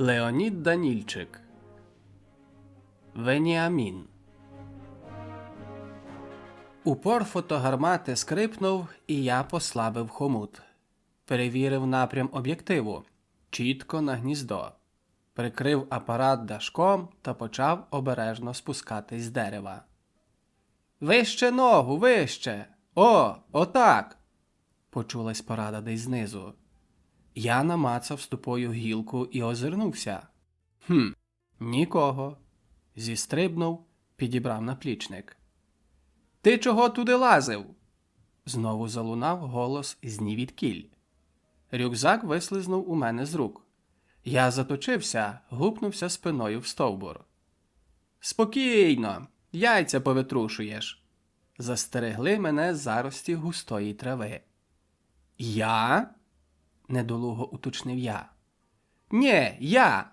Леонід Данільчик Веніамін Упор фотогармати скрипнув, і я послабив хомут. Перевірив напрям об'єктиву чітко на гніздо. Прикрив апарат дашком та почав обережно спускатись з дерева. Вище ногу, вище. О, отак. почулась порада десь знизу. Я намацав ступою гілку і озирнувся. Хм, нікого. Зістрибнув, підібрав наплічник. Ти чого туди лазив? Знову залунав голос з нівідкіль. Рюкзак вислизнув у мене з рук. Я заточився, гупнувся спиною в стовбур. Спокійно, яйця повитрушуєш. Застерегли мене зарості густої трави. Я? Недолуго уточнив я. Нє, я.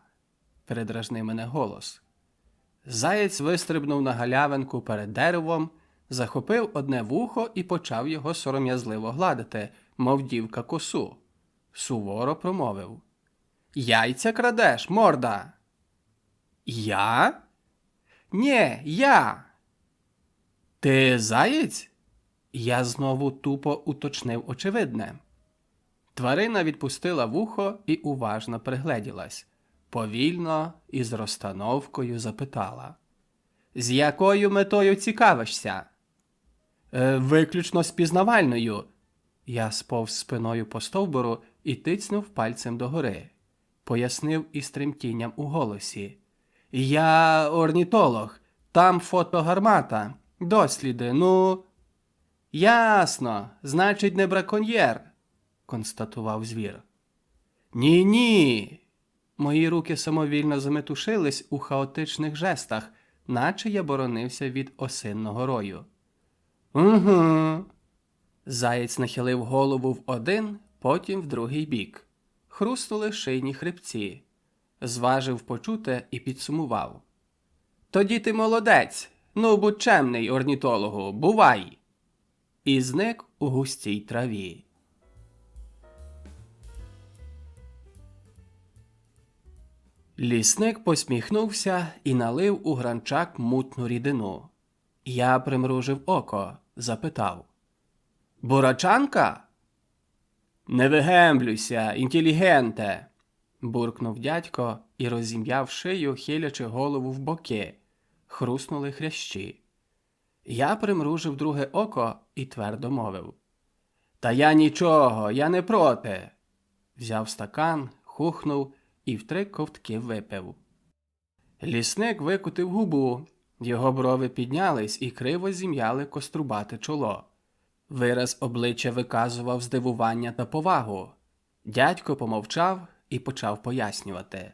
передражнив мене голос. Заєць вистрибнув на галявинку перед деревом, захопив одне вухо і почав його сором'язливо гладити, мов дівка косу. Суворо промовив. Яйця крадеш, морда. Я? Нє, я. Ти заєць? Я знову тупо уточнив очевидне. Тварина відпустила вухо і уважно пригледілась. Повільно і з розстановкою запитала: З якою метою цікавишся? «Е, виключно з. Я сповз спиною по стовбуру і тицнув пальцем догори. Пояснив із тремтінням у голосі. Я орнітолог, там фотогармата. Досліди, ну. Ясно, значить, не браконьєр, констатував звір. Ні, ні. Мої руки самовільно заметушились у хаотичних жестах, наче я боронився від осинного рою. Угу. Заєць нахилив голову в один, потім в другий бік. Хрустнули шийні хребці. Зважив почуте і підсумував. Тоді ти молодець. Ну, будь чемний, орнітологу, бувай. І зник у густій траві. Лісник посміхнувся і налив у гранчак мутну рідину. Я примружив око, запитав Бурачанка? Не вигемблюйся, інтелігенте. буркнув дядько і розім'яв шию, хилячи голову в боки. Хруснули хрящі. Я примружив друге око і твердо мовив. Та я нічого, я не проти. Взяв стакан, хухнув і в три ковтки випив. Лісник викутив губу, його брови піднялись і криво зім'яли кострубате чоло. Вираз обличчя виказував здивування та повагу. Дядько помовчав і почав пояснювати.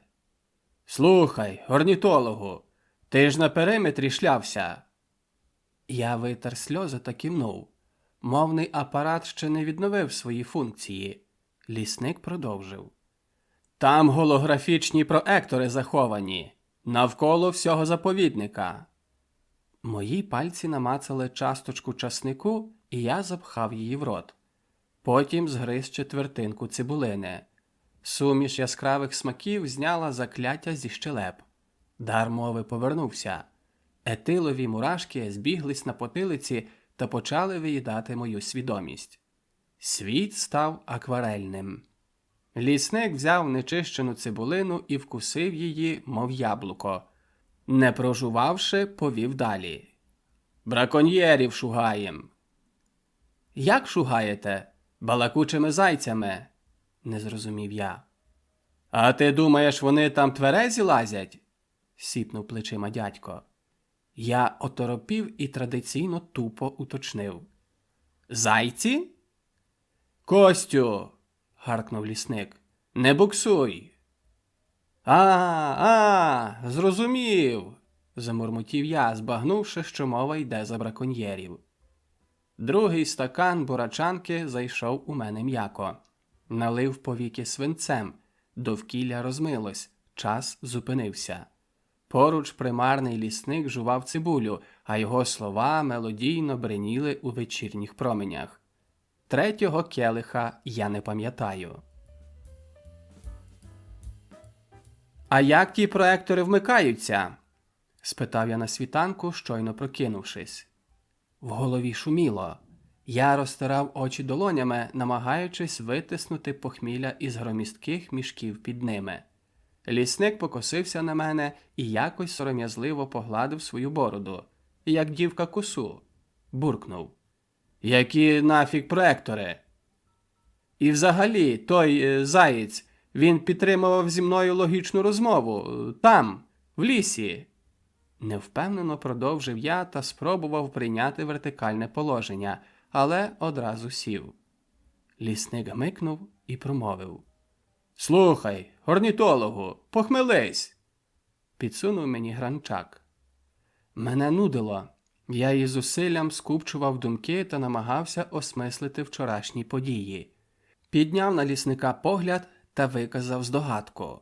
Слухай, орнітологу, ти ж на периметрі шлявся. Я витер сльози та кивнув. Мовний апарат ще не відновив свої функції. Лісник продовжив. Там голографічні проектори заховані, навколо всього заповідника. Мої пальці намацали часточку часнику, і я запхав її в рот. Потім згриз четвертинку цибулини. Суміш яскравих смаків зняла закляття зі щелеп. Дар мови повернувся. Етилові мурашки збіглись на потилиці та почали виїдати мою свідомість. Світ став акварельним. Лісник взяв нечищену цибулину і вкусив її, мов яблуко. Не прожувавши, повів далі. Браконьєрів шугаєм. Як шугаєте? Балакучими зайцями? не зрозумів я. А ти думаєш, вони там тверезі лазять? сіпнув плечима дядько. Я оторопів і традиційно тупо уточнив. Зайці? Костю. Гаркнув лісник. Не буксуй. А, а, зрозумів, замурмотів я, збагнувши, що мова йде за браконьєрів. Другий стакан бурачанки зайшов у мене м'яко. Налив повіки свинцем, довкілля розмилось, час зупинився. Поруч примарний лісник жував цибулю, а його слова мелодійно бреніли у вечірніх променях. Третього келиха я не пам'ятаю. А як ті проектори вмикаються? спитав я на світанку, щойно прокинувшись. В голові шуміло. Я розтирав очі долонями, намагаючись витиснути похмілля із громістких мішків під ними. Лісник покосився на мене і якось сором'язливо погладив свою бороду, як дівка косу. Буркнув. Які нафіг проектори? І взагалі, той е, заєць, він підтримував зі мною логічну розмову е, там, в лісі. Невпевнено продовжив я та спробував прийняти вертикальне положення, але одразу сів. Лісник гмикнув і промовив. Слухай, орнітологу, похмелись. Підсунув мені гранчак. Мене нудило. Я із зусиллям скупчував думки та намагався осмислити вчорашні події. Підняв на лісника погляд та виказав здогадку.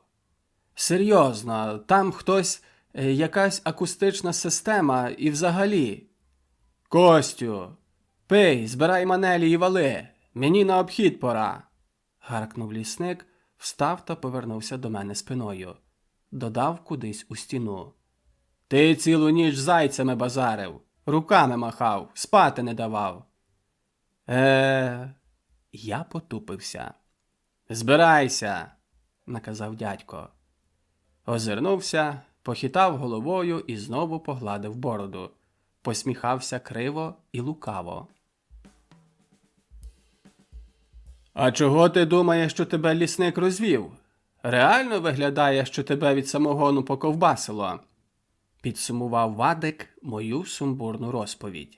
Серйозно, там хтось, е, якась акустична система і взагалі. Костю, пий, збирай манелі і вали. Мені на обхід пора. гаркнув лісник, встав та повернувся до мене спиною. Додав кудись у стіну. Ти цілу ніч зайцями базарив, руками махав, спати не давав. Е. Я потупився. Збирайся, наказав дядько. Озирнувся, похитав головою і знову погладив бороду. Посміхався криво і лукаво. А чого ти думаєш, що тебе лісник розвів? Реально виглядає, що тебе від самогону поковбасило? Підсумував Вадик мою сумбурну розповідь.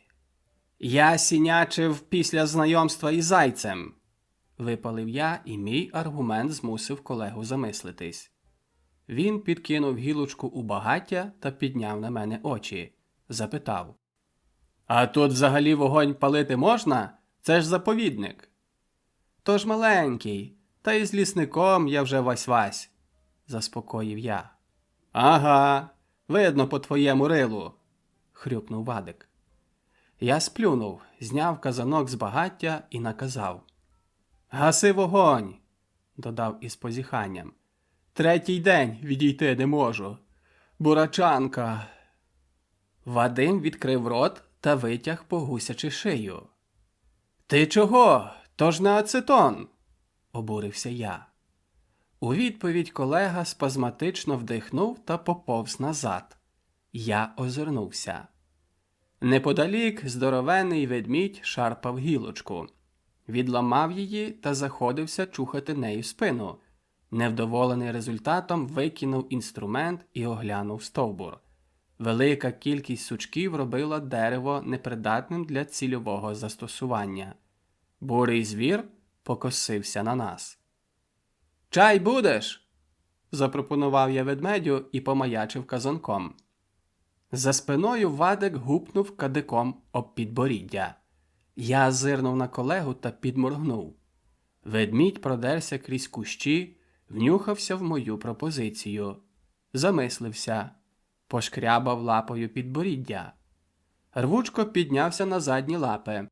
Я сінячив після знайомства із зайцем, випалив я, і мій аргумент змусив колегу замислитись. Він підкинув гілочку у багаття та підняв на мене очі, запитав: А тут взагалі вогонь палити можна? Це ж заповідник. Тож маленький, та й з лісником я вже вась-вась, заспокоїв я. Ага, видно по твоєму рилу, хрюкнув Вадик. Я сплюнув, зняв казанок з багаття і наказав. Гаси вогонь, додав із позіханням. Третій день відійти не можу. Бурачанка. Вадим відкрив рот та витяг по гусячи шию. Ти чого? То ж не ацетон, обурився я. У відповідь колега спазматично вдихнув та поповз назад. Я озирнувся. Неподалік здоровений ведмідь шарпав гілочку, відламав її та заходився чухати нею спину. Невдоволений результатом викинув інструмент і оглянув стовбур. Велика кількість сучків робила дерево непридатним для цільового застосування. Бурий звір покосився на нас. Чай будеш? запропонував я ведмедю і помаячив казанком. За спиною Вадик гупнув кадиком об підборіддя. Я зирнув на колегу та підморгнув. Ведмідь продерся крізь кущі, внюхався в мою пропозицію, замислився, пошкрябав лапою підборіддя. Рвучко піднявся на задні лапи,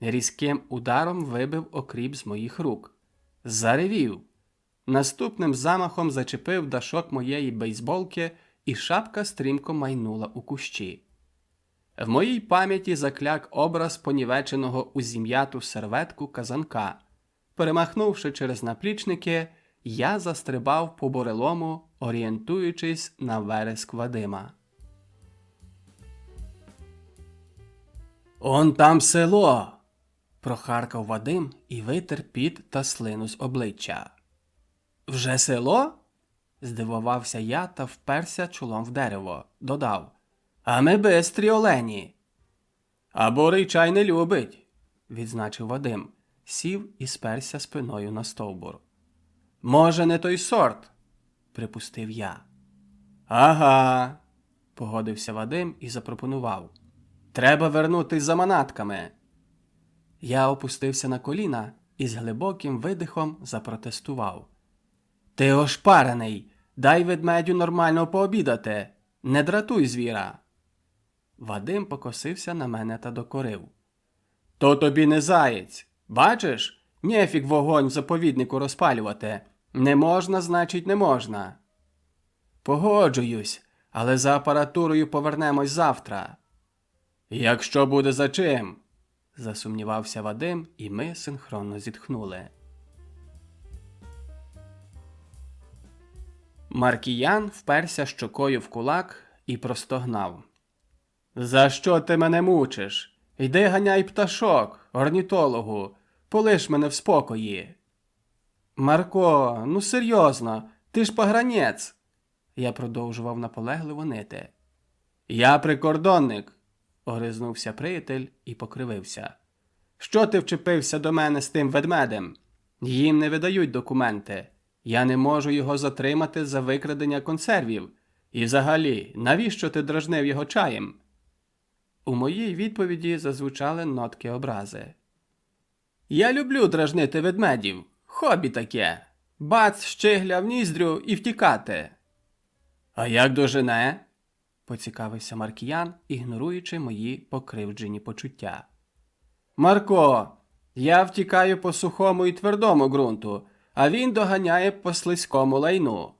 різким ударом вибив окріп з моїх рук. Заревів. Наступним замахом зачепив дашок моєї бейсболки, і шапка стрімко майнула у кущі. В моїй пам'яті закляк образ понівеченого у зім'яту серветку казанка. Перемахнувши через наплічники, я застрибав по бурелому, орієнтуючись на вереск Вадима. Он там село. прохаркав Вадим і витер піт та слину з обличчя. Вже село? здивувався я та вперся чолом в дерево, додав. А ми бистрі олені. А борий чай не любить, відзначив Вадим, сів і сперся спиною на стовбур. Може, не той сорт, припустив я. Ага, погодився Вадим і запропонував. Треба вернутись за манатками. Я опустився на коліна і з глибоким видихом запротестував. Ти ошпарений, дай ведмедю нормально пообідати, не дратуй звіра. Вадим покосився на мене та докорив. То тобі не заєць. Бачиш, нефік вогонь в заповіднику розпалювати. Не можна, значить, не можна. Погоджуюсь, але за апаратурою повернемось завтра. Якщо буде за чим, засумнівався Вадим, і ми синхронно зітхнули. Маркіян вперся щокою в кулак і простогнав. За що ти мене мучиш? Йди ганяй пташок, орнітологу, полиш мене в спокої. Марко, ну серйозно, ти ж погранець. Я продовжував наполегливо нити. Я прикордонник, огризнувся приятель і покривився. Що ти вчепився до мене з тим ведмедем? Їм не видають документи. Я не можу його затримати за викрадення консервів. І взагалі, навіщо ти дражнив його чаєм? У моїй відповіді зазвучали нотки образи. Я люблю дражнити ведмедів. Хобі таке. Бац, щигля в ніздрю і втікати. А як дожене? поцікавився Маркіян, ігноруючи мої покривджені почуття. Марко, я втікаю по сухому і твердому ґрунту, а він доганяє по слизькому лайну.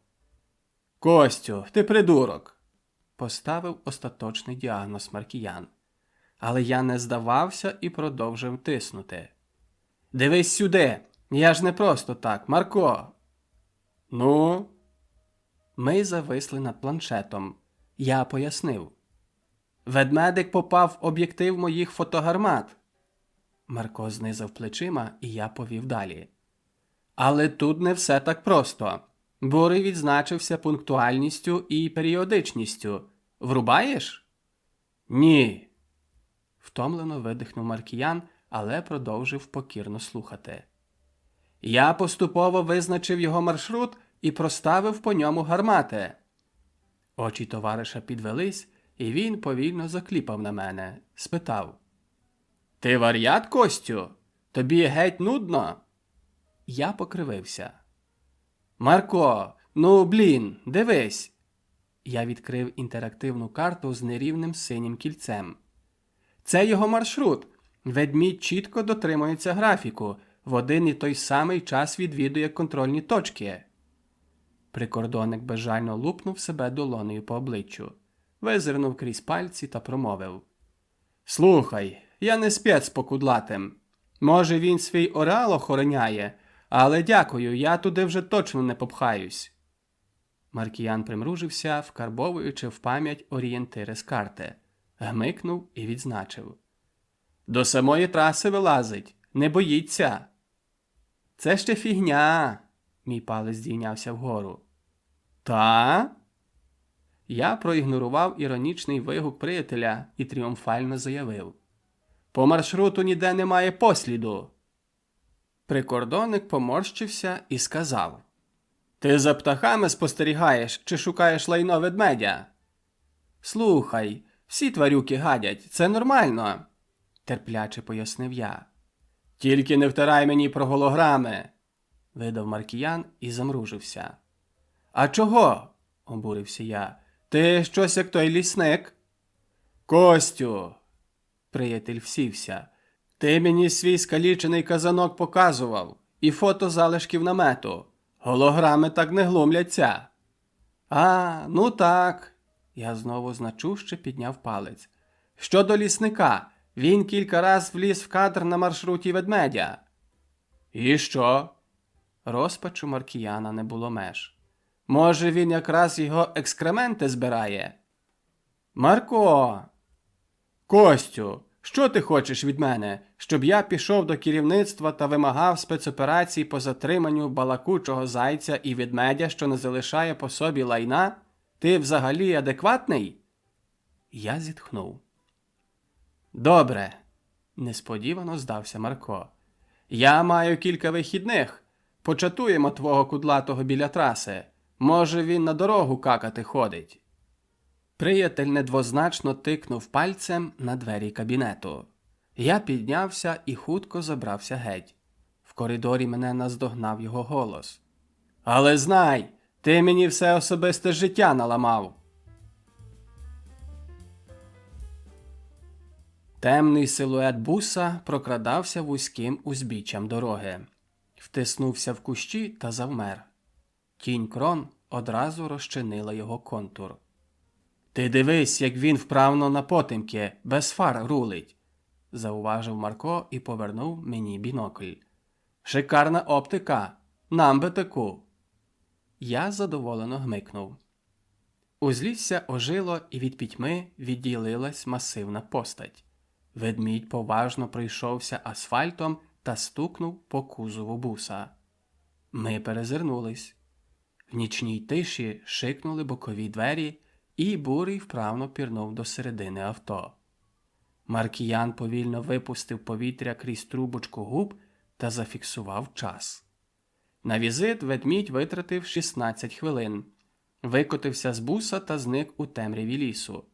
Костю, ти придурок, поставив остаточний діагноз Маркіян. Але я не здавався і продовжив тиснути. Дивись сюди, я ж не просто так, Марко. Ну. Ми зависли над планшетом. Я пояснив. Ведмедик попав в об'єктив моїх фотогармат. Марко знизав плечима, і я повів далі. Але тут не все так просто. Бурий відзначився пунктуальністю і періодичністю. Врубаєш? Ні. Втомлено видихнув Маркіян, але продовжив покірно слухати. Я поступово визначив його маршрут і проставив по ньому гармати. Очі товариша підвелись, і він повільно закліпав на мене, спитав: Ти вар'ят, Костю? Тобі геть нудно? Я покривився. Марко, ну блін, дивись. Я відкрив інтерактивну карту з нерівним синім кільцем. Це його маршрут. Ведмідь чітко дотримується графіку, в один і той самий час відвідує контрольні точки. Прикордонник безжально лупнув себе долонею по обличчю, визирнув крізь пальці та промовив Слухай, я не спец по кудлатим. Може, він свій орал охороняє, але дякую, я туди вже точно не попхаюсь. Маркіян примружився, вкарбовуючи в пам'ять орієнтири з карти, гмикнув і відзначив. До самої траси вилазить, не боїться. Це ще фігня. Мій палець здійнявся вгору. Та? Я проігнорував іронічний вигук приятеля і тріумфально заявив. По маршруту ніде немає посліду. Прикордонник поморщився і сказав: Ти за птахами спостерігаєш чи шукаєш лайно ведмедя? Слухай, всі тварюки гадять, це нормально, терпляче пояснив я. Тільки не втирай мені про голограми, видав Маркіян і замружився. А чого? обурився я. Ти щось як той лісник? Костю, приятель всівся. Ти мені свій скалічений казанок показував і фото залишків намету. Голограми так не глумляться. А, ну так. Я знову значуще підняв палець. Щодо лісника, він кілька раз вліз в кадр на маршруті ведмедя. І що? Розпачу Маркіяна не було меж. Може, він якраз його екскременти збирає? Марко. Костю, що ти хочеш від мене, щоб я пішов до керівництва та вимагав спецоперацій по затриманню балакучого зайця і ведмедя, що не залишає по собі лайна? Ти взагалі адекватний? Я зітхнув. Добре, несподівано здався Марко. Я маю кілька вихідних. Початуємо твого кудлатого біля траси. Може, він на дорогу какати ходить. Приятель недвозначно тикнув пальцем на двері кабінету. Я піднявся і хутко забрався геть. В коридорі мене наздогнав його голос. Але знай, ти мені все особисте життя наламав. Темний силует буса прокрадався вузьким узбіччям дороги, втиснувся в кущі та завмер. Тінь крон одразу розчинила його контур. Ти дивись, як він вправно на потемки, без фар рулить, зауважив Марко і повернув мені бінокль. Шикарна оптика, нам би таку. Я задоволено гмикнув. Узлісся ожило, і від пітьми відділилась масивна постать. Ведмідь поважно пройшовся асфальтом та стукнув по кузову буса. Ми перезирнулись. В нічній тиші шикнули бокові двері, і бурий вправно пірнув до середини авто. Маркіян повільно випустив повітря крізь трубочку губ та зафіксував час. На візит ведмідь витратив 16 хвилин, викотився з буса та зник у темряві лісу.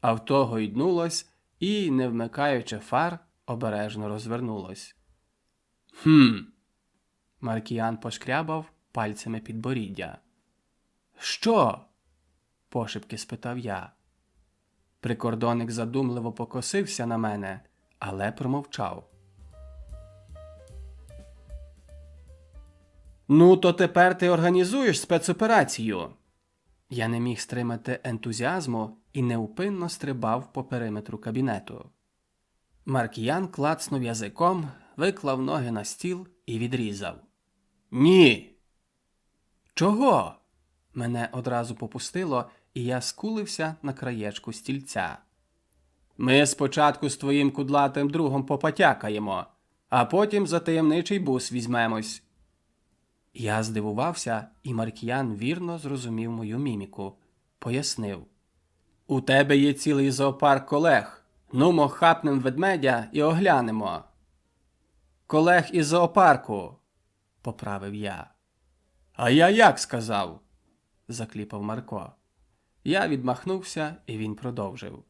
Авто гойднулось і, не вмикаючи фар, обережно розвернулось. Хм. Маркіян пошкрябав пальцями підборіддя. Що? Пошепки спитав я. Прикордонник задумливо покосився на мене, але промовчав. Ну, то тепер ти організуєш спецоперацію. Я не міг стримати ентузіазму і неупинно стрибав по периметру кабінету. Маркіян клацнув язиком, виклав ноги на стіл і відрізав. Ні. Чого? Мене одразу попустило, і я скулився на краєчку стільця. Ми спочатку з твоїм кудлатим другом попотякаємо, а потім за таємничий бус візьмемось. Я здивувався, і Маркіян вірно зрозумів мою міміку. Пояснив. У тебе є цілий зоопарк колег. Нумо хапнем ведмедя і оглянемо. Колег із зоопарку, поправив я. А я як сказав? Закліпав Марко. Я відмахнувся, і він продовжив.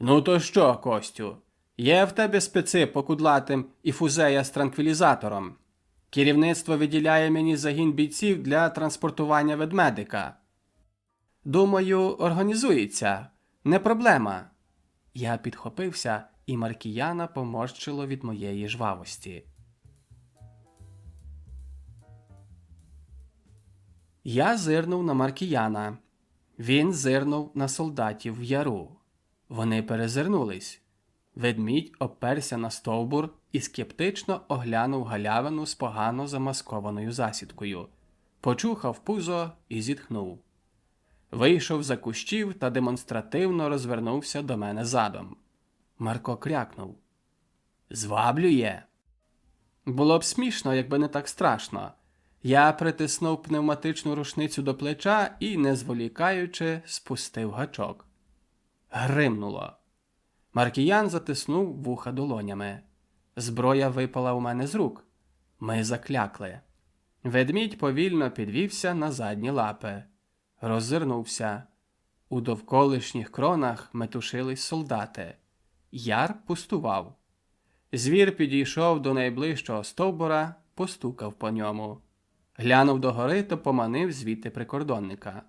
Ну, то що, Костю? Є в тебе специ по кудлатим і фузея з транквілізатором. Керівництво виділяє мені загін бійців для транспортування ведмедика. Думаю, організується. Не проблема. Я підхопився, і Маркіяна поморщило від моєї жвавості. Я зирнув на Маркіяна. Він зирнув на солдатів в яру. Вони перезирнулись. Ведмідь оперся на стовбур і скептично оглянув галявину з погано замаскованою засідкою, почухав пузо і зітхнув. Вийшов за кущів та демонстративно розвернувся до мене задом. Марко крякнув. Зваблює. Було б смішно, якби не так страшно. Я притиснув пневматичну рушницю до плеча і, не зволікаючи, спустив гачок. Гримнуло. Маркіян затиснув вуха долонями. Зброя випала у мене з рук. Ми заклякли. Ведмідь повільно підвівся на задні лапи, роззирнувся. У довколишніх кронах метушились солдати. Яр пустував. Звір підійшов до найближчого стовбура, постукав по ньому. Глянув догори та поманив звідти прикордонника.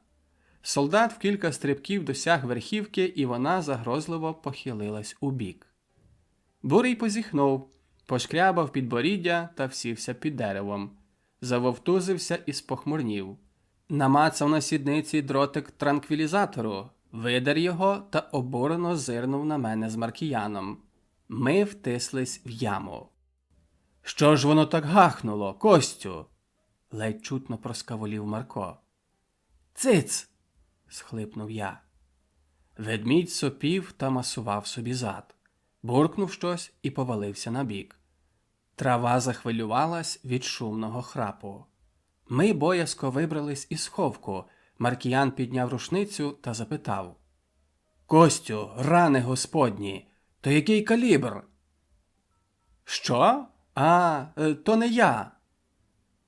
Солдат в кілька стрибків досяг верхівки, і вона загрозливо похилилась у бік. Бурий позіхнув, пошкрябав підборіддя та всівся під деревом, завовтузився і спохмурнів. Намацав на сідниці дротик транквілізатору, видер його та обурено зирнув на мене з маркіяном. Ми втислись в яму. Що ж воно так гахнуло, Костю? Ледь чутно проскаволів Марко. Циц. схлипнув я. Ведмідь сопів та масував собі зад, буркнув щось і повалився на бік. Трава захвилювалась від шумного храпу. Ми боязко вибрались із сховку. Маркіян підняв рушницю та запитав Костю, рани господні, то який калібр? Що? А, е, то не я.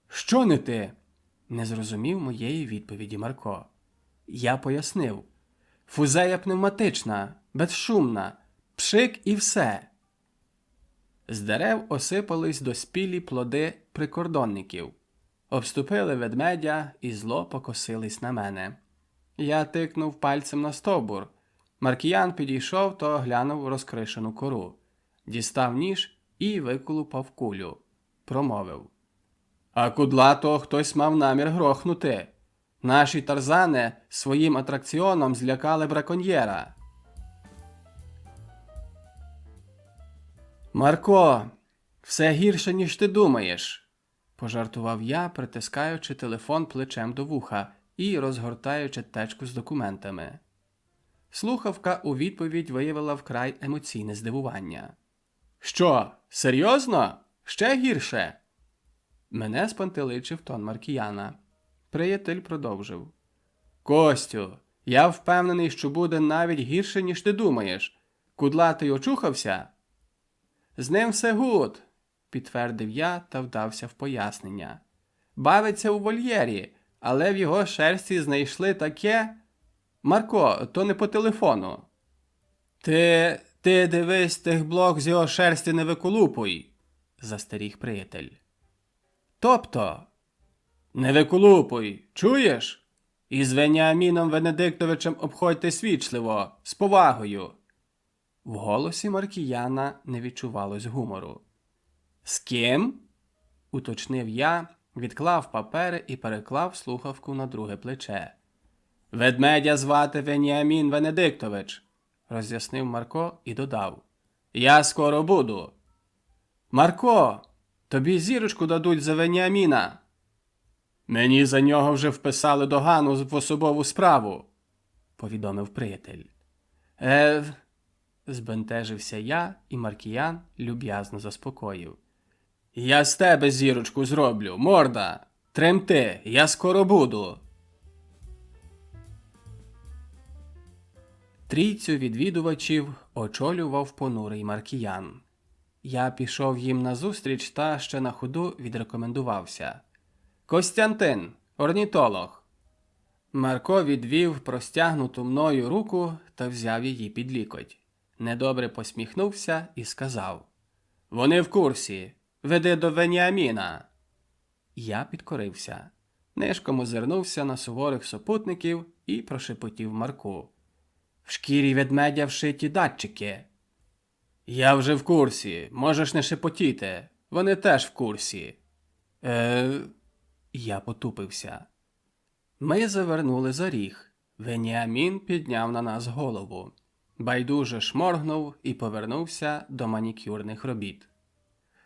Що не ти? не зрозумів моєї відповіді Марко. Я пояснив фузея пневматична, безшумна, пшик і все. З дерев осипались доспілі плоди прикордонників, обступили ведмедя і зло покосились на мене. Я тикнув пальцем на стовбур. Маркіян підійшов та оглянув розкришену кору, дістав ніж і виколупав кулю. Промовив. А кудлатого хтось мав намір грохнути. Наші тарзани своїм атракціоном злякали браконьєра. Марко, все гірше, ніж ти думаєш, пожартував я, притискаючи телефон плечем до вуха і розгортаючи течку з документами. Слухавка у відповідь виявила вкрай емоційне здивування. Що, серйозно? Ще гірше? Мене спантеличив тон Маркіяна. Приятель продовжив. Костю, я впевнений, що буде навіть гірше, ніж ти думаєш. Кудлатий очухався? З ним все гуд, підтвердив я та вдався в пояснення. Бавиться у вольєрі, але в його шерсті знайшли таке. Марко, то не по телефону. Ти ти дивись тих блок з його шерсті не виколупуй, застеріг приятель. Тобто, не виколупуй, чуєш? Із Веніаміном Венедиктовичем обходьте свічливо, з повагою. В голосі Маркіяна не відчувалось гумору. З ким? уточнив я, відклав папери і переклав слухавку на друге плече. Ведмедя звати Веніамін Венедиктович, роз'яснив Марко і додав. Я скоро буду. Марко, тобі зірочку дадуть за Веніаміна. Мені за нього вже вписали догану в особову справу, повідомив приятель. Е, збентежився я, і Маркіян люб'язно заспокоїв. Я з тебе зірочку зроблю, морда. Тремти, я скоро буду. Трійцю відвідувачів очолював понурий Маркіян. Я пішов їм назустріч та ще на ходу відрекомендувався. Костянтин, орнітолог. Марко відвів простягнуту мною руку та взяв її під лікоть. Недобре посміхнувся і сказав: Вони в курсі. Веди до Веніаміна. Я підкорився. Нишком озирнувся на суворих супутників і прошепотів Марку. В шкірі ведмедя вшиті датчики. Я вже в курсі. Можеш не шепотіти. Вони теж в курсі. Е. Я потупився. Ми завернули за ріг. Веніамін підняв на нас голову. Байдуже шморгнув і повернувся до манікюрних робіт.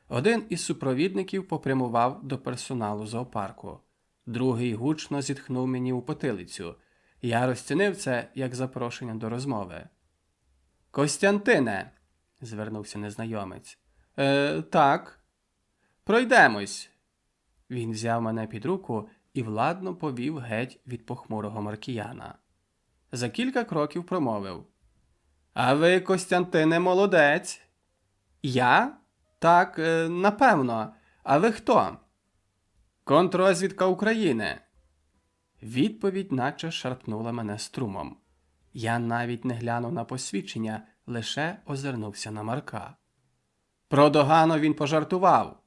Один із супровідників попрямував до персоналу зоопарку, другий гучно зітхнув мені у потилицю. Я розцінив це як запрошення до розмови. Костянтине, звернувся незнайомець. Е, Так. Пройдемось. Він взяв мене під руку і владно повів геть від похмурого маркіяна. За кілька кроків промовив А ви, Костянтине, молодець. Я? Так, е, напевно. А ви хто? Контррозвідка України. Відповідь наче шарпнула мене струмом. Я навіть не глянув на посвідчення, лише озирнувся на Марка. Про догану він пожартував,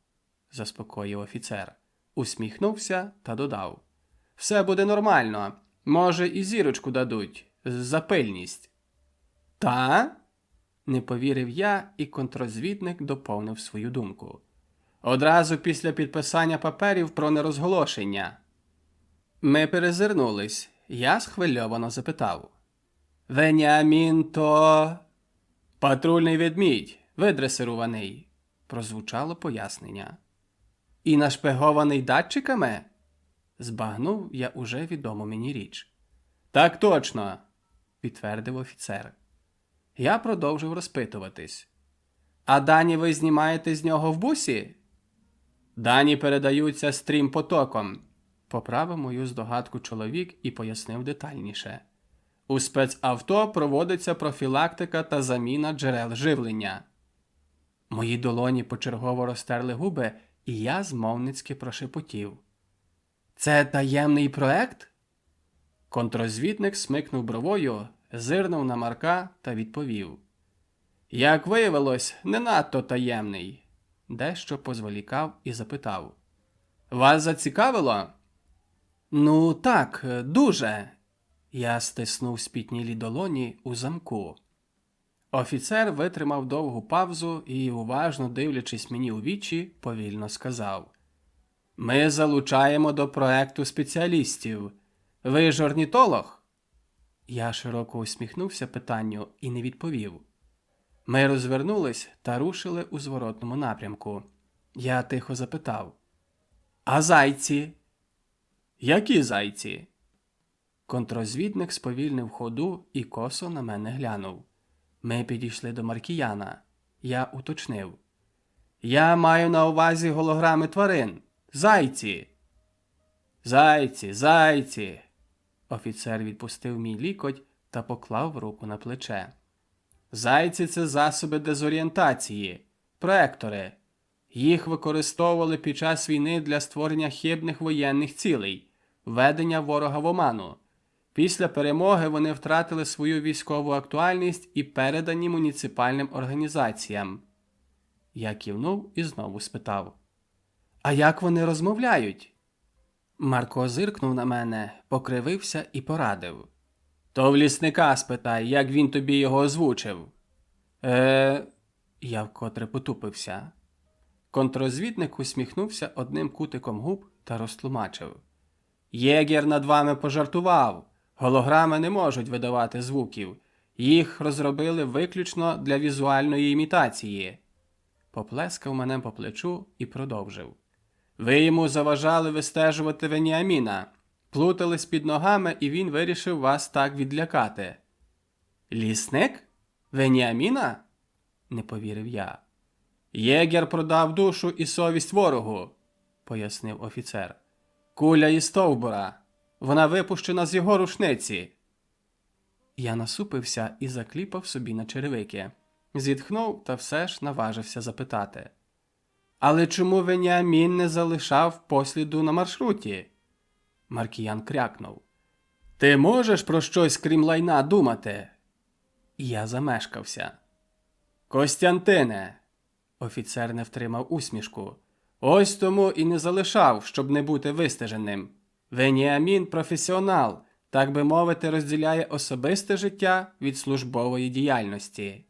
заспокоїв офіцер, усміхнувся та додав. Все буде нормально. Може, і зірочку дадуть за пильність. Та? не повірив я, і контрозвідник доповнив свою думку. Одразу після підписання паперів про нерозголошення. Ми перезирнулись. Я схвильовано запитав. Веніамін то. Патрульний ведмідь, видресируваний, прозвучало пояснення. І нашпигований датчиками? Збагнув я уже відому мені річ. Так точно, підтвердив офіцер. Я продовжив розпитуватись. А дані ви знімаєте з нього в бусі? Дані передаються стрім потоком, поправив мою здогадку чоловік і пояснив детальніше. У спецавто проводиться профілактика та заміна джерел живлення. Мої долоні почергово розтерли губи, і я змовницьки прошепотів. Це таємний проект? Контрозвідник смикнув бровою, зирнув на Марка та відповів. Як виявилось, не надто таємний. Дещо позволікав і запитав. Вас зацікавило? Ну, так, дуже. Я стиснув спітнілі долоні у замку. Офіцер витримав довгу павзу і, уважно дивлячись мені у вічі, повільно сказав: Ми залучаємо до проекту спеціалістів. Ви ж орнітолог? Я широко усміхнувся питанню і не відповів. Ми розвернулись та рушили у зворотному напрямку. Я тихо запитав: А зайці? Які зайці? Контрозвідник сповільнив ходу і косо на мене глянув. Ми підійшли до Маркіяна. Я уточнив. Я маю на увазі голограми тварин. Зайці. Зайці, зайці. Офіцер відпустив мій лікоть та поклав руку на плече. Зайці це засоби дезорієнтації, проектори. Їх використовували під час війни для створення хибних воєнних цілей, введення ворога в оману. Після перемоги вони втратили свою військову актуальність і передані муніципальним організаціям. Я кивнув і знову спитав: А як вони розмовляють? Марко зиркнув на мене, покривився і порадив. То в лісника спитай, як він тобі його озвучив. Е, я вкотре потупився. Контрозвідник усміхнувся одним кутиком губ та розтлумачив. Єгер над вами пожартував. Голограми не можуть видавати звуків. Їх розробили виключно для візуальної імітації. Поплескав мене по плечу і продовжив. Ви йому заважали вистежувати Веніаміна, плутались під ногами, і він вирішив вас так відлякати. Лісник? Веніаміна? не повірив я. Єгер продав душу і совість ворогу, пояснив офіцер. Куля із стовбура. Вона випущена з його рушниці. Я насупився і закліпав собі на черевики. Зітхнув та все ж наважився запитати. Але чому Веніамін не залишав посліду на маршруті? Маркіян крякнув. Ти можеш про щось крім лайна думати? Я замешкався. Костянтине. Офіцер не втримав усмішку. Ось тому і не залишав, щоб не бути вистеженим. Веніамін професіонал, так би мовити, розділяє особисте життя від службової діяльності.